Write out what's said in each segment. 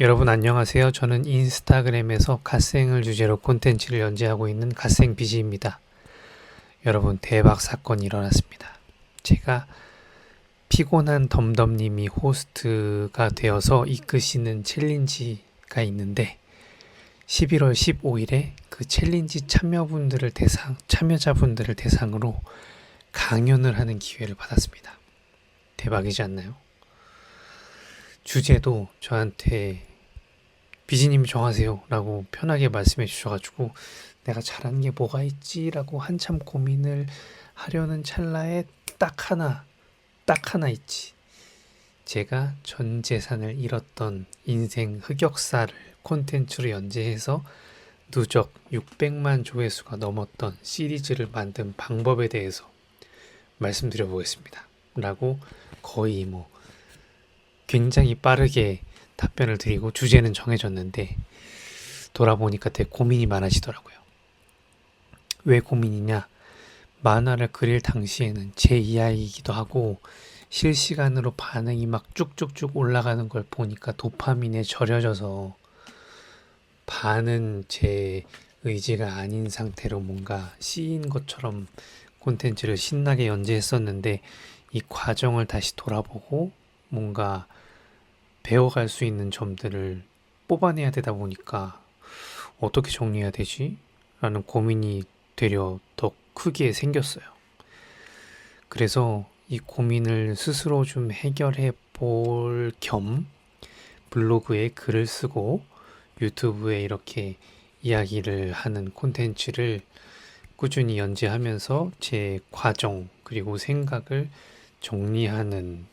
여러분 안녕하세요. 저는 인스타그램에서 갓생을 주제로 콘텐츠를 연재하고 있는 갓생 비지입니다. 여러분 대박 사건이 일어났습니다. 제가 피곤한 덤덤님이 호스트가 되어서 이끄시는 챌린지가 있는데 11월 15일에 그 챌린지 참여분들을 대상 참여자분들을 대상으로 강연을 하는 기회를 받았습니다. 대박이지 않나요? 주제도 저한테 비지님이 정하세요 라고 편하게 말씀해 주셔가지고 내가 잘한 게 뭐가 있지라고 한참 고민을 하려는 찰나에 딱 하나 딱 하나 있지 제가 전 재산을 잃었던 인생 흑역사를 콘텐츠로 연재해서 누적 600만 조회수가 넘었던 시리즈를 만든 방법에 대해서 말씀드려 보겠습니다. 라고 거의 뭐 굉장히 빠르게 답변을 드리고 주제는 정해졌는데 돌아보니까 되게 고민이 많아지더라고요. 왜 고민이냐? 만화를 그릴 당시에는 제 이야기이기도 하고 실시간으로 반응이 막 쭉쭉쭉 올라가는 걸 보니까 도파민에 절여져서 반은 제 의지가 아닌 상태로 뭔가 시인 것처럼 콘텐츠를 신나게 연재했었는데 이 과정을 다시 돌아보고 뭔가 배워갈 수 있는 점들을 뽑아내야 되다 보니까 어떻게 정리해야 되지? 라는 고민이 되려 더 크게 생겼어요. 그래서 이 고민을 스스로 좀 해결해 볼 겸 블로그에 글을 쓰고 유튜브에 이렇게 이야기를 하는 콘텐츠를 꾸준히 연재하면서 제 과정 그리고 생각을 정리하는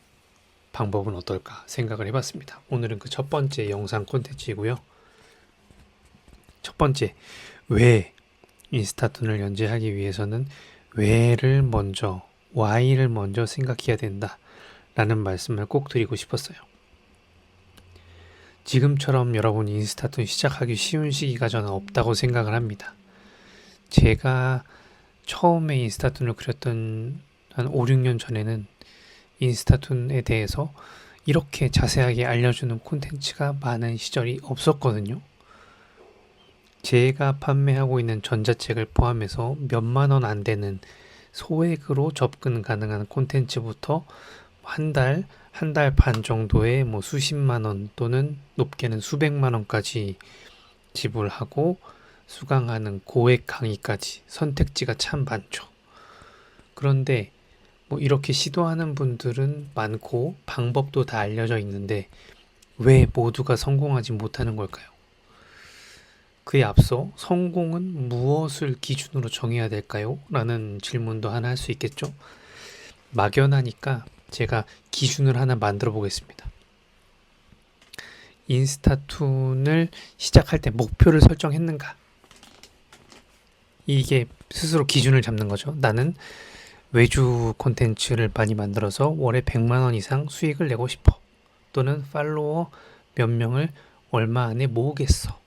방법은 어떨까 생각을 해봤습니다. 오늘은 그 첫 번째 영상 콘텐츠이고요. 첫 번째, 왜 인스타툰을 연재하기 위해서는 왜를 먼저, why를 먼저 생각해야 된다. 라는 말씀을 꼭 드리고 싶었어요. 지금처럼 여러분 인스타툰 시작하기 쉬운 시기가 저는 없다고 생각을 합니다. 제가 처음에 인스타툰을 그렸던 한 5, 6년 전에는 인스타툰에 대해서 이렇게 자세하게 알려주는 콘텐츠가 많은 시절이 없었거든요. 제가 판매하고 있는 전자책을 포함해서 몇만 원 안 되는 소액으로 접근 가능한 콘텐츠부터 한 달, 한 달 반 정도에 뭐 수십만 원 또는 높게는 수백만 원까지 지불하고 수강하는 고액 강의까지 선택지가 참 많죠. 그런데 뭐 이렇게 시도하는 분들은 많고 방법도 다 알려져 있는데 왜 모두가 성공하지 못하는 걸까요? 그에 앞서 성공은 무엇을 기준으로 정해야 될까요? 라는 질문도 하나 할 수 있겠죠? 막연하니까 제가 기준을 하나 만들어 보겠습니다. 인스타툰을 시작할 때 목표를 설정했는가? 이게 스스로 기준을 잡는 거죠. 나는 외주 콘텐츠를 많이 만들어서 월에 100만 원 이상 수익을 내고 싶어. 또는 팔로워 몇 명을 얼마 안에 모으겠어.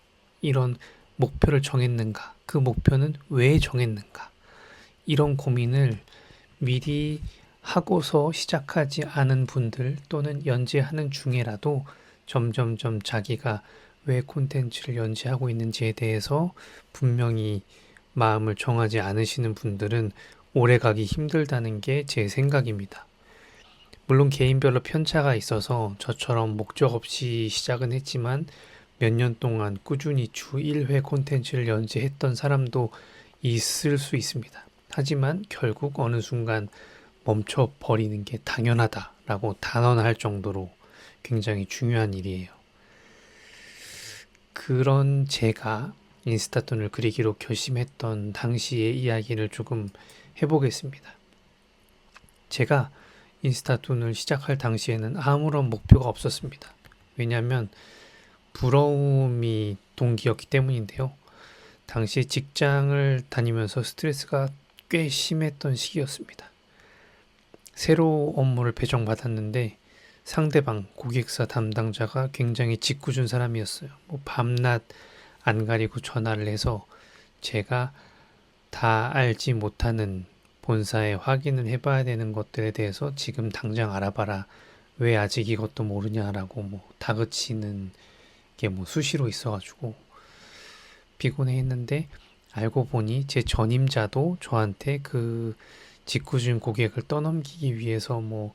이런 목표를 정했는가? 그 목표는 왜 정했는가? 이런 고민을 미리 하고서 시작하지 않은 분들 또는 연재하는 중에라도 점점점 자기가 왜 콘텐츠를 연재하고 있는지에 대해서 분명히 마음을 정하지 않으시는 분들은 오래 가기 힘들다는 게 제 생각입니다. 물론 개인별로 편차가 있어서 저처럼 목적 없이 시작은 했지만 몇 년 동안 꾸준히 주 1회 콘텐츠를 연재했던 사람도 있을 수 있습니다. 하지만 결국 어느 순간 멈춰 버리는 게 당연하다라고 단언할 정도로 굉장히 중요한 일이에요. 그런 제가 인스타톤을 그리기로 결심했던 당시의 이야기를 조금 해보겠습니다. 제가 인스타툰을 시작할 당시에는 아무런 목표가 없었습니다. 왜냐하면 부러움이 동기였기 때문인데요. 당시 직장을 다니면서 스트레스가 꽤 심했던 시기였습니다. 새로 업무를 배정받았는데 상대방 고객사 담당자가 굉장히 짓궂은 사람이었어요. 뭐 밤낮 안 가리고 전화를 해서 제가 다 알지 못하는 본사에 확인을 해봐야 되는 것들에 대해서 지금 당장 알아봐라. 왜 아직 이것도 모르냐라고 뭐 다그치는 게 뭐 수시로 있어가지고 피곤해 했는데 알고 보니 제 전임자도 저한테 그 직구준 고객을 떠넘기기 위해서 뭐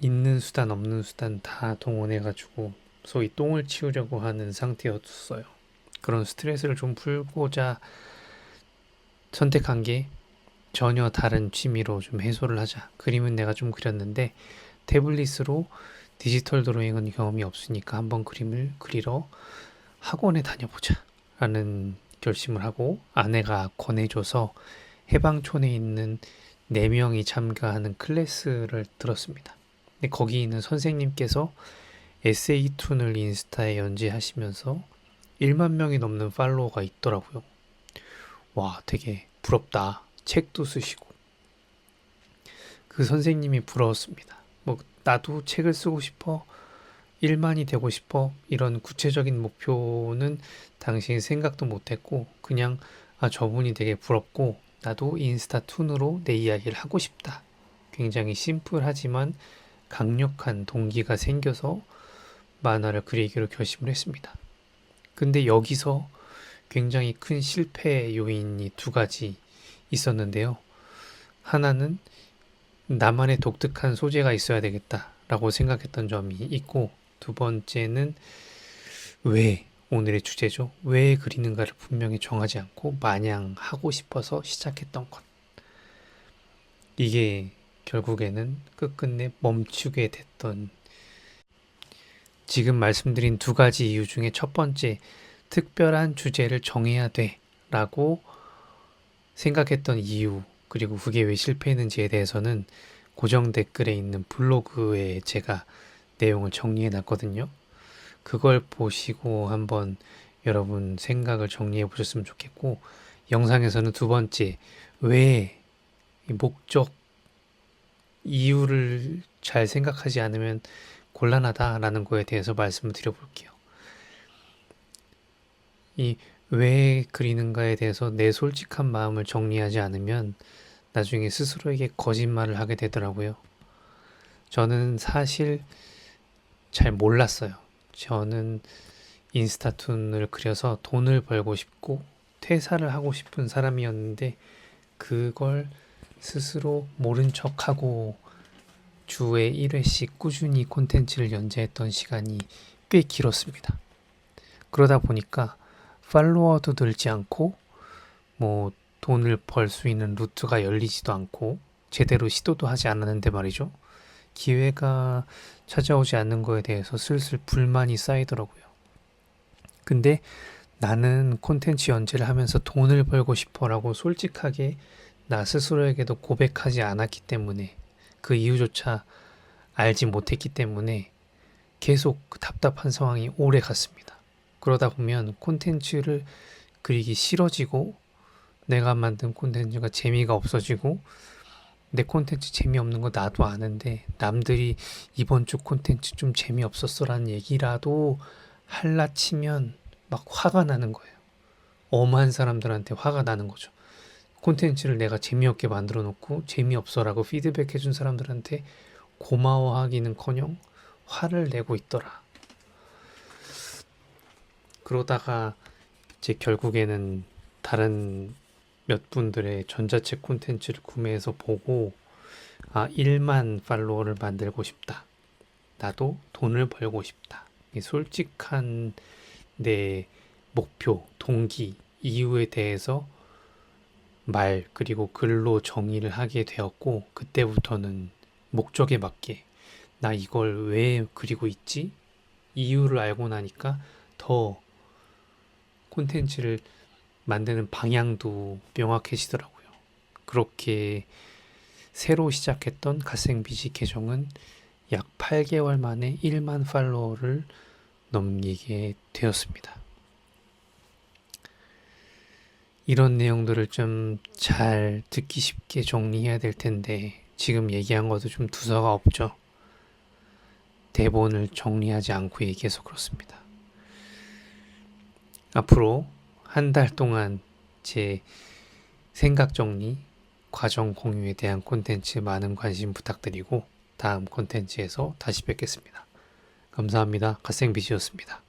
있는 수단 없는 수단 다 동원해가지고 소위 똥을 치우려고 하는 상태였어요. 그런 스트레스를 좀 풀고자 선택한 게 전혀 다른 취미로 좀 해소를 하자. 그림은 내가 좀 그렸는데 태블릿으로 디지털 드로잉은 경험이 없으니까 한번 그림을 그리러 학원에 다녀보자. 라는 결심을 하고 아내가 권해줘서 해방촌에 있는 4명이 참가하는 클래스를 들었습니다. 근데 거기 있는 선생님께서 에세이 툰을 인스타에 연재하시면서 1만 명이 넘는 팔로워가 있더라고요. 와, 되게 부럽다. 책도 쓰시고. 그 선생님이 부러웠습니다. 뭐, 나도 책을 쓰고 싶어. 1만이 되고 싶어. 이런 구체적인 목표는 당시 생각도 못했고, 그냥, 아, 저분이 되게 부럽고, 나도 인스타 툰으로 내 이야기를 하고 싶다. 굉장히 심플하지만 강력한 동기가 생겨서 만화를 그리기로 결심을 했습니다. 근데 여기서 굉장히 큰 실패 요인이 두 가지 있었는데요. 하나는 나만의 독특한 소재가 있어야 되겠다라고 생각했던 점이 있고, 두 번째는 왜 오늘의 주제죠. 왜 그리는가를 분명히 정하지 않고 마냥 하고 싶어서 시작했던 것. 이게 결국에는 끝끝내 멈추게 됐던 지금 말씀드린 두 가지 이유 중에 첫 번째, 특별한 주제를 정해야 돼 라고 생각했던 이유, 그리고 그게 왜 실패했는지에 대해서는 고정 댓글에 있는 블로그에 제가 내용을 정리해 놨거든요. 그걸 보시고 한번 여러분 생각을 정리해 보셨으면 좋겠고, 영상에서는 두 번째, 왜 목적, 이유를 잘 생각하지 않으면 곤란하다라는 거에 대해서 말씀을 드려볼게요. 이 왜 그리는가에 대해서 내 솔직한 마음을 정리하지 않으면 나중에 스스로에게 거짓말을 하게 되더라고요. 저는 사실 잘 몰랐어요. 저는 인스타툰을 그려서 돈을 벌고 싶고 퇴사를 하고 싶은 사람이었는데 그걸 스스로 모른 척하고 주에 1회씩 꾸준히 콘텐츠를 연재했던 시간이 꽤 길었습니다. 그러다 보니까 팔로워도 늘지 않고 뭐 돈을 벌 수 있는 루트가 열리지도 않고 제대로 시도도 하지 않았는데 말이죠. 기회가 찾아오지 않는 거에 대해서 슬슬 불만이 쌓이더라고요. 근데 나는 콘텐츠 연재를 하면서 돈을 벌고 싶어라고 솔직하게 나 스스로에게도 고백하지 않았기 때문에 그 이유조차 알지 못했기 때문에 계속 그 답답한 상황이 오래 갔습니다. 그러다 보면 콘텐츠를 그리기 싫어지고 내가 만든 콘텐츠가 재미가 없어지고 내 콘텐츠 재미없는 거 나도 아는데 남들이 이번 주 콘텐츠 좀 재미없었어 라는 얘기라도 할라 치면 막 화가 나는 거예요. 엄한 사람들한테 화가 나는 거죠. 콘텐츠를 내가 재미없게 만들어 놓고 재미없어라고 피드백 해 준 사람들한테 고마워하기는커녕 화를 내고 있더라. 그러다가 이제 결국에는 다른 몇 분들의 전자책 콘텐츠를 구매해서 보고 아 1만 팔로워를 만들고 싶다. 나도 돈을 벌고 싶다. 이 솔직한 내 목표, 동기, 이유에 대해서 말 그리고 글로 정의를 하게 되었고 그때부터는 목적에 맞게 나 이걸 왜 그리고 있지? 이유를 알고 나니까 더 콘텐츠를 만드는 방향도 명확해지더라고요. 그렇게 새로 시작했던 갓생비지 계정은 약 8개월 만에 1만 팔로워를 넘기게 되었습니다. 이런 내용들을 좀 잘 듣기 쉽게 정리해야 될 텐데 지금 얘기한 것도 좀 두서가 없죠. 대본을 정리하지 않고 얘기해서 그렇습니다. 앞으로 한 달 동안 제 생각 정리, 과정 공유에 대한 콘텐츠 많은 관심 부탁드리고 다음 콘텐츠에서 다시 뵙겠습니다. 감사합니다. 갓생비지였습니다.